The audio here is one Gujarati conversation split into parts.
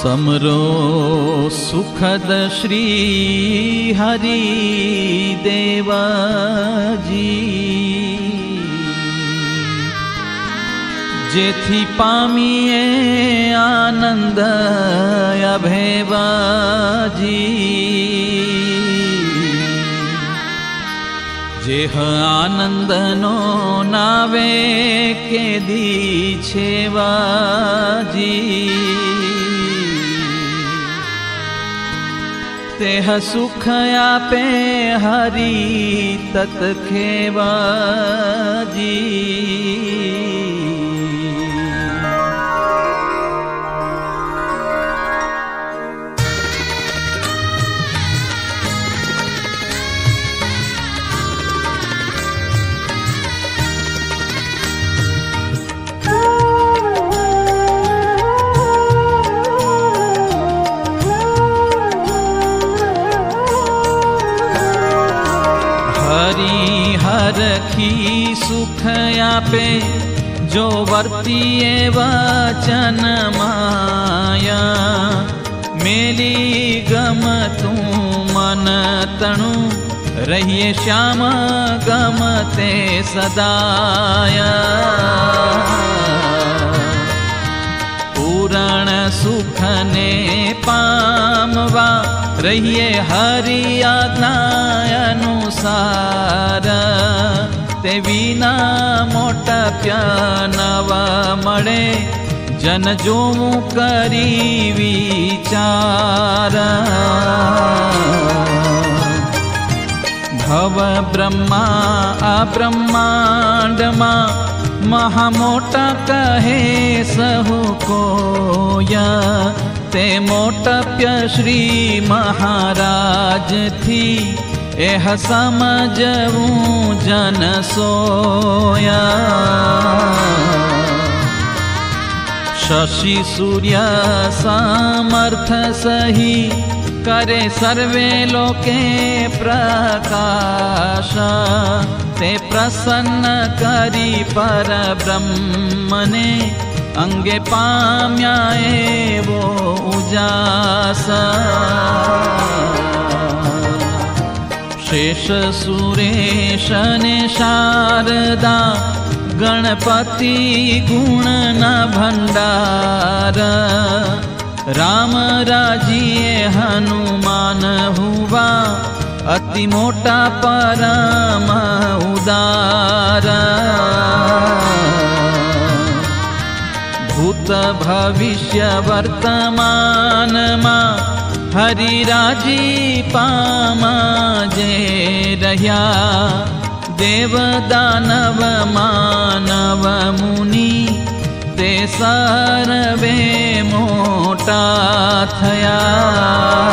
સમરો સુખદ શ્રી હરિ દેવાજી જેથી પામીએ આનંદ અભેવાજી જેહ આનંદનો નાવે કેદી છેવાજી તેહ સુખ આપે હરી તત ખેવાજી હરી હરખી સુખ આપે જો વર્તીએ વચન માયા મેલી ગમતું મન તણું રહીએ શ્યામ ગમતે સદાયા પૂરણ સુખને પામવા રહીએ હરિયાજ્ઞા અનુસાર તે વિના મોટા નવ મળે જન જોવું કરી વિચાર ભવ બ્રહ્મા આ બ્રહ્માંડમાં મહામોટા કહે સહુ કોયા તે મોટપ્ય શ્રી મહારાજથી એહ સમજવું જન સોયા. શશિ સૂર્ય સામર્થ સહી કરે સર્વે લોકે પ્રકાશ. તે પ્રસન્ન કરી પર બ્રહ્મને અંગે પામ્યા એવો ઉજાસ. શેષ સુરેશ ને શારદા ગણપતિ ગુણના ભંડાર રામ રાજીએ હનુમાન હુવા અતિ મોટા પરમ ઉદાર ભૂત ભવિષ્ય વર્તમાનમાં હરિરાજી પામા જે રહ્યા દેવ દાનવ માનવ મુનિ તે સર્વે મોટા થયા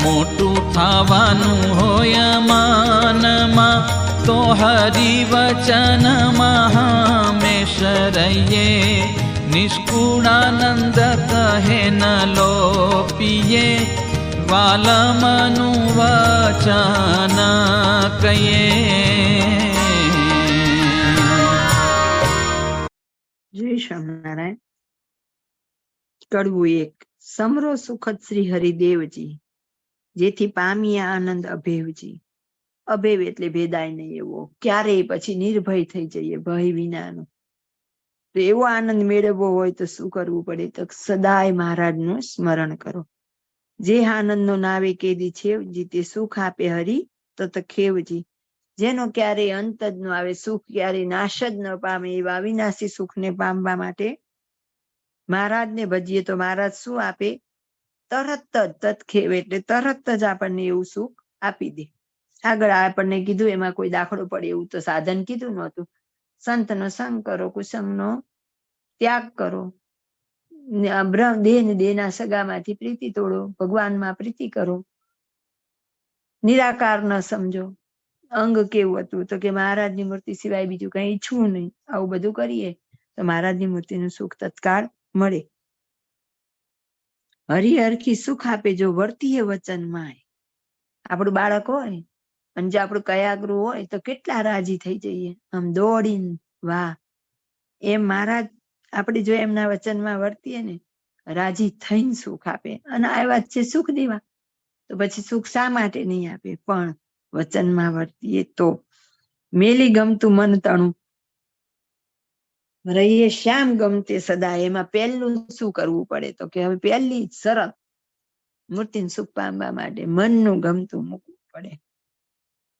મોટું થવાનું હોય માનમાં તો હરિવચન મહામેશ રહીએ નિષ્કુળાનંદ કહે, ન લોપીએ વાલમનું વચન કહીએ. જય સ્વામિનારાયણ. કડવું એક સમરો સુખદ શ્રી હરિદેવજી, જેથી પામ્યા આનંદ અભેવજી. અભેવ એટલે ભેદાય નહીં એવો. ક્યારેય પછી નિર્ભય થઈ જઈએ ભય વિનાનો. તો એવો આનંદ મેળવવો હોય તો શું કરવું પડે? તો સદાય મહારાજનું સ્મરણ કરો. જે આનંદનો નાવે કેદી છેવજી, તે સુખ આપે હરી તો ખેવજી. જેનો ક્યારેય અંત જ ન આવે, સુખ ક્યારેય નાશ જ ન પામે એવા અવિનાશી સુખને પામવા માટે મહારાજને ભજીએ તો મહારાજ શું આપે? તરત જ તત્ખેવ એટલે તરત જ આપણને એવું સુખ આપી દે. આગળ આપણને કીધું એમાં કોઈ દાખલો પડે એવું તો સાધન કીધું નહોતું. સંતનો સંગ કરો કુસંગનો ત્યાગ કરો. બ્રહ્મ દેહ દેહના સગામાંથી પ્રીતિ તોડો, ભગવાનમાં પ્રીતિ કરો. નિરાકાર ન સમજો. અંગ કેવું હતું? તો કે મહારાજની મૂર્તિ સિવાય બીજું કઈ ઈચ્છવું નહીં. આવું બધું કરીએ તો મહારાજની મૂર્તિનું સુખ તત્કાળ મળે. હરિહરખી સુખ આપે જો વર્તીય વચન માય. આપણું બાળક હોય અને જો આપણું કયાગૃહ હોય તો કેટલા રાજી થઈ જઈએ. આમ દોડીને, વાહ. એમ મારા આપણે જો એમના વચનમાં વર્તીએ ને, રાજી થઈને સુખ આપે. અને આ વાત છે સુખ દેવા. તો પછી સુખ શા માટે નહીં આપે? પણ વચનમાં વર્તીએ તો. મેલી ગમતું મન તણું. રહીએ શ્યામ ગમતે સદા. એમાં પહેલું શું કરવું પડે? તો કે હવે પહેલી શરત મૂર્તિને સુખ પામવા માટે મનનું ગમતું મૂકવું પડે.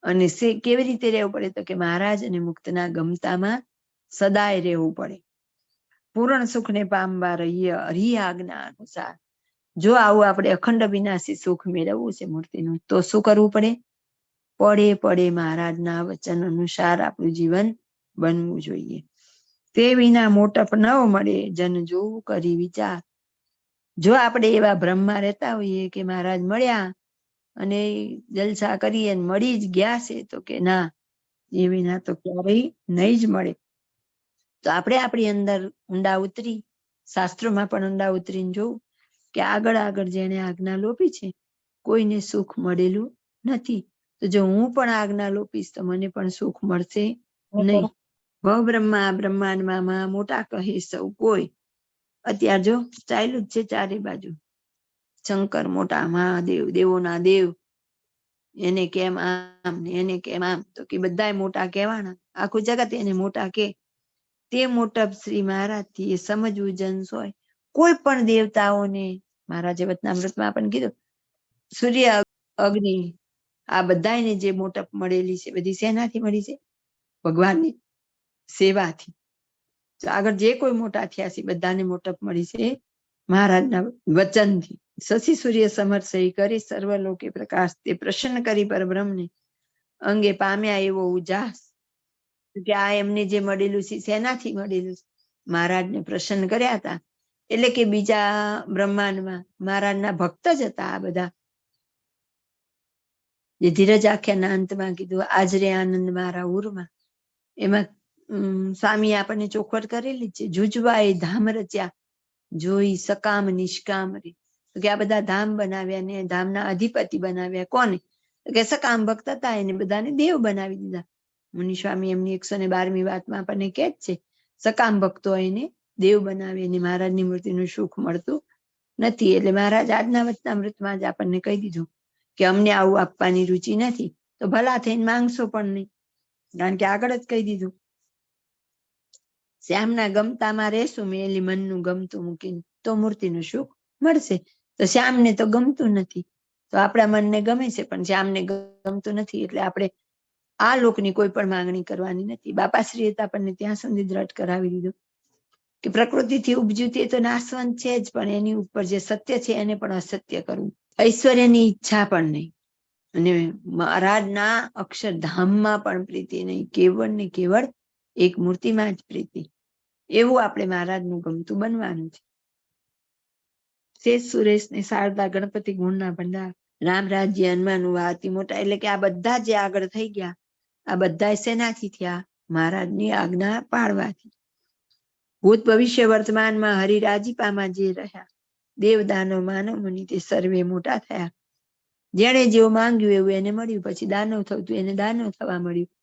અને કેવી રીતે રહેવું પડે તો કે મહારાજ અને મુક્તના ગમતામાં સદાય રહેવું પડે. પૂર્ણ સુખને પામવા રહીએ હરિ આજ્ઞા અનુસાર. જો આવું આપણે અખંડ વિનાશી સુખ મેળવવું છે મૂર્તિનું, તો શું કરવું પડે? પડે પડે મહારાજના વચન અનુસાર આપણું જીવન બનવું જોઈએ. તે વિના મોટપ ન મળે, જન જોવું કરી વિચાર. જો આપણે એવા ભ્રમમાં રહેતા હોઈએ કે મહારાજ મળ્યા અને જલસા કરીએ મળી જ ગયા છે તો કે ના એ વિના તો ક્યારેય નહીં જ મળે. તો આપણે આપણી અંદર ઊંડા ઉતરી શાસ્ત્રોમાં પણ ઊંડા ઉતરીને જોવું કે આગળ આગળ જેને આજ્ઞા લોપી છે કોઈને સુખ મળેલું નથી. તો જો હું પણ આજ્ઞા લોપીશ તો મને પણ સુખ મળશે નહીં. ભવ બ્રહ્મા બ્રહ્માંડમાં માં મોટા કહે સૌ કોઈ. અત્યારે જો ચાલ્યું જ છે ચારે બાજુ. શંકર મોટા મહાદેવ, દેવોના દેવ. એને કેમ આમ ને એને કેમ આમ? તો કે બધા મોટા કહેવાના. આખું જગત એને મોટા કે. તે મોટપ શ્રી મહારાજથી એ સમજવું જન્સ હોય. કોઈ પણ દેવતાઓને, મહારાજે વતનામૃતમાં પણ કીધું, સૂર્ય, અગ્નિ, આ બધાને જે મોટપ મળેલી છે, બધી શેનાથી મળી છે, ભગવાનની સેવાથી. આગળ જે કોઈ મોટા થયા છે, બધાને મોટપ મળી છે. મહારાજના વચનથી. શશી સૂર્ય સમર્થ સહી કરી સર્વલોકે પ્રકાશ. તે પ્રસન્ન કરી પરબ્રહ્મને. અંગે પામ્યા એવો ઉજાસ કે આ એમને જે મળેલું છે, શેનાથી મળેલું મહારાજને પ્રસન્ન કર્યા હતા. એટલે કે બીજા બ્રહ્માંડમાં મહારાજના ભક્ત જ હતા આ બધા. જે ધીરજ આખ્યાના અંતમાં કીધું, આજરે આનંદ મારા ઉરમાં એમાં સ્વામી આપણને ચોખવટ કરેલી છે. જુજવા એ ધામ રચ્યા. જોઈ, સકામ, નિષ્કામ તો કે આ બધા ધામ બનાવ્યા ને, ધામના અધિપતિ બનાવ્યા કોને? કે સકામ ભક્ત હતા એને બધાને દેવ બનાવી દીધા. મુનિ સ્વામી એમની એકસો ને બારમી વાતમાં આપણને કે જ છે, સકામ ભક્તો એને દેવ બનાવે એને મહારાજની મૂર્તિનું સુખ મળતું નથી. એટલે મહારાજ આજના વચનામૃતમાં જ આપણને કહી દીધું કે અમને આવું આપવાની રુચિ નથી. તો ભલા થઈને માંગશો પણ નહીં. કારણ કે આગળ જ કહી દીધું શ્યામના ગમતામાં રહેશું, મેલી મનનું ગમતું મૂકીને તો મૂર્તિનું સુખ મળશે. તો શ્યામને તો ગમતું નથી. તો આપણા મનને ગમે છે, પણ શ્યામને ગમતું નથી, એટલે આપણે આ લોકની કોઈ પણ માંગણી કરવાની નથી. બાપાશ્રીએ તો આપણને ત્યાં સુધી દ્રઢ કરાવી દીધું. કે પ્રકૃતિથી ઉપજ્યું તે તો નાશવંત છે જ, પણ એની ઉપર જે સત્ય છે એને પણ અસત્ય કરવું. ઐશ્વર્યની ઈચ્છા પણ નહીં. અને મહારાજના અક્ષરધામમાં પણ પ્રીતિ નહીં. કેવળ ને કેવળ એક મૂર્તિમાં જ પ્રીતિ. એવું આપણે મહારાજનું ગમતું બનવાનું છે. શેષ સુરેશ ને શારદા ગણપતિ ગુણના ભંડાર. રામ રાજ્ય હનુમાન વાતી મોટા, એટલે કે આ બધા જે આગળ થઈ ગયા, આ બધા શેનાથી થયા, મહારાજની આજ્ઞા પાડવાથી ભૂત ભવિષ્ય વર્તમાનમાં હરિરાજીપામાં જે રહ્યા દેવ દાનવ માનવ મુનિ તે સર્વે મોટા થયા. જેણે જેવું માંગ્યું એવું એને મળ્યું, પછી દાનવ થતું એને દાનવ થવા મળ્યું.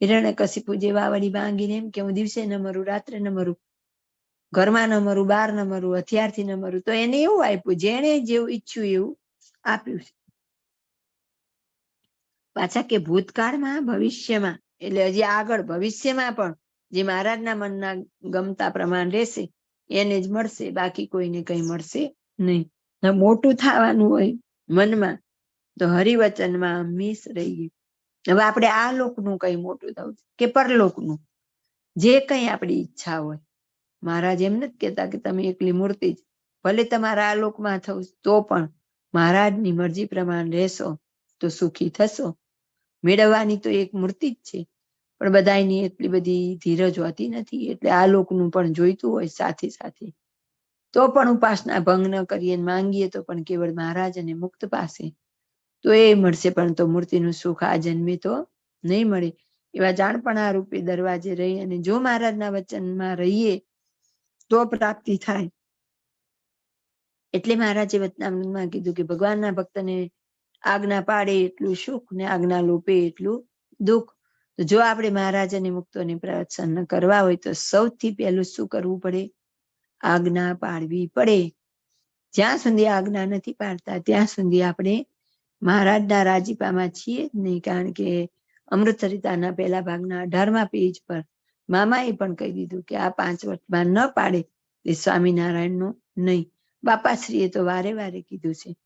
હિરણ્ય કશિપુ જેવા વળી માંગીને એમ કે હું દિવસે ન મરું, રાત્રે ન મરું, ઘરમાં ન મરું, બહાર ન મરું, હથિયારથી ન મરું. તો એને એવું આપ્યું, જેણે જેવું ઈચ્છ્યું એવું આપ્યું છે. પાછા કે ભૂતકાળમાં, ભવિષ્યમાં, એટલે હજી આગળ, ભવિષ્યમાં પણ જે મહારાજના મનના ગમતા પ્રમાણ રહેશે, એને જ મળશે, બાકી કોઈને કઈ મળશે નહીં. મોટું થવાનું હોય મનમાં, તો હરિવચનમાં હંમેશ રહીએ હવે આપણે આ લોકનું કઈ મોટું થવું કે પરલોકનું? જે કઈ આપણી ઈચ્છા હોય. મહારાજ એમ નથી કહેતા કે તમે એકલી મૂર્તિ જ. ભલે તમારા આ લોકમાં થવું તો પણ મહારાજની મરજી પ્રમાણે રહેશો, તો સુખી થશો. મેળવવાની તો એક મૂર્તિ જ છે. પણ બધાયની એટલી બધી ધીરજ હોતી નથી, એટલે આ લોકનું પણ જોઈતું હોય સાથે સાથે. તો પણ ઉપાસના ભંગ ન કરીએ માંગીએ તો પણ કેવળ મહારાજ અને મુક્ત પાસે તો એ મળશે, પણ તો મૂર્તિનું સુખ આ જન્મે તો નહીં મળે. એવા જાણપણા રૂપે દરવાજે રહી અને જો મહારાજના વચનમાં રહીએ, તો પ્રાપ્તિ થાય. એટલે મહારાજે વચનામૃતમાં કીધું કે ભગવાનના ભક્તને આજ્ઞા પાડે એટલું સુખ ને આજ્ઞા લોપે એટલું દુઃખ. તો જો આપણે મહારાજ અને મુક્તોને પ્રસન્ન કરવા હોય તો સૌથી પહેલું શું કરવું પડે? આજ્ઞા પાડવી પડે. જ્યાં સુધી આજ્ઞા નથી પાડતા, ત્યાં સુધી આપણે મહારાજના રાજીપામાં છીએ જ નહીં, કારણ કે અમૃતસરિતાના પહેલા ભાગના અઢારમા પેજ પર મામાએ પણ કહી દીધું કે આ પાંચ વર્ષમાં ન પાડે તે સ્વામિનારાયણનું નહીં. બાપાશ્રીએ તો વારે વારે કીધું છે.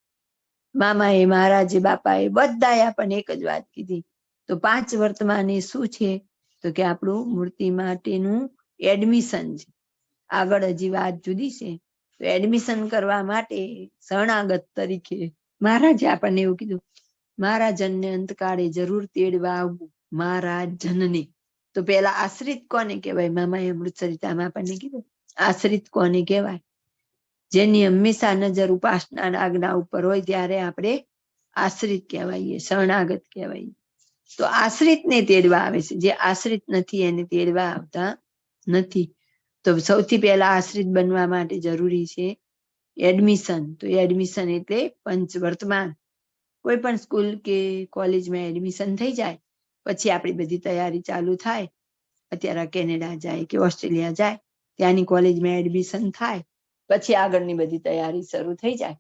મામાએ, મહારાજે, બાપાએ બધાએ આપણને એક જ વાત કીધી. તો પાંચ વર્તમાન એ શું છે? તો કે આપણું મૂર્તિ માટેનું એડમિશન છે. આગળ હજી વાત જુદી છે. તો એડમિશન કરવા માટે શરણાગત તરીકે મહારાજે આપણને એવું કીધું મારા જનને અંતકાળે જરૂર તેડવા આવવું મારા જનને તો પેલા આશ્રિત કોને કહેવાય? મામાએ અમૃતસરિતામાં આપણને કીધું, આશ્રિત કોને કહેવાય? જેની હંમેશા નજર ઉપાસના આજ્ઞા ઉપર હોય ત્યારે આપણે આશ્રિત કહેવાય શરણાગત કહેવાય તો આશ્રિતને તેડવા આવે છે. જે આશ્રિત નથી, એને તેડવા આવતા નથી. તો સૌથી પહેલા આશ્રિત બનવા માટે જરૂરી છે એડમિશન. તો એડમિશન એટલે પંચ વર્તમાન. કોઈ પણ સ્કૂલ કે કોલેજમાં એડમિશન થઈ જાય, પછી આપણી બધી તૈયારી ચાલુ થાય. અત્યારે કેનેડા જાય કે ઓસ્ટ્રેલિયા જાય, ત્યાંની કોલેજમાં એડમિશન થાય, પછી આગળની બધી તૈયારી શરૂ થઈ જાય.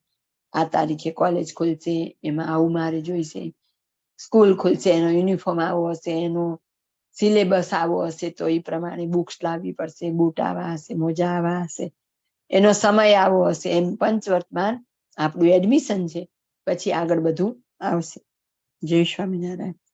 આ તારીખે કોલેજ ખુલશે, એમાં આવું મારે જોઈશે. સ્કૂલ ખુલશે, એનો યુનિફોર્મ આવો હશે, એનો સિલેબસ આવો હશે, તો એ પ્રમાણે બુક્સ લાવવી પડશે, બૂટ આવા હશે, મોજા આવા હશે. એનો સમય આવો હશે એમ. પંચવર્તમાન આપણું એડમિશન છે. પછી આગળ બધું આવશે. જય સ્વામિનારાયણ.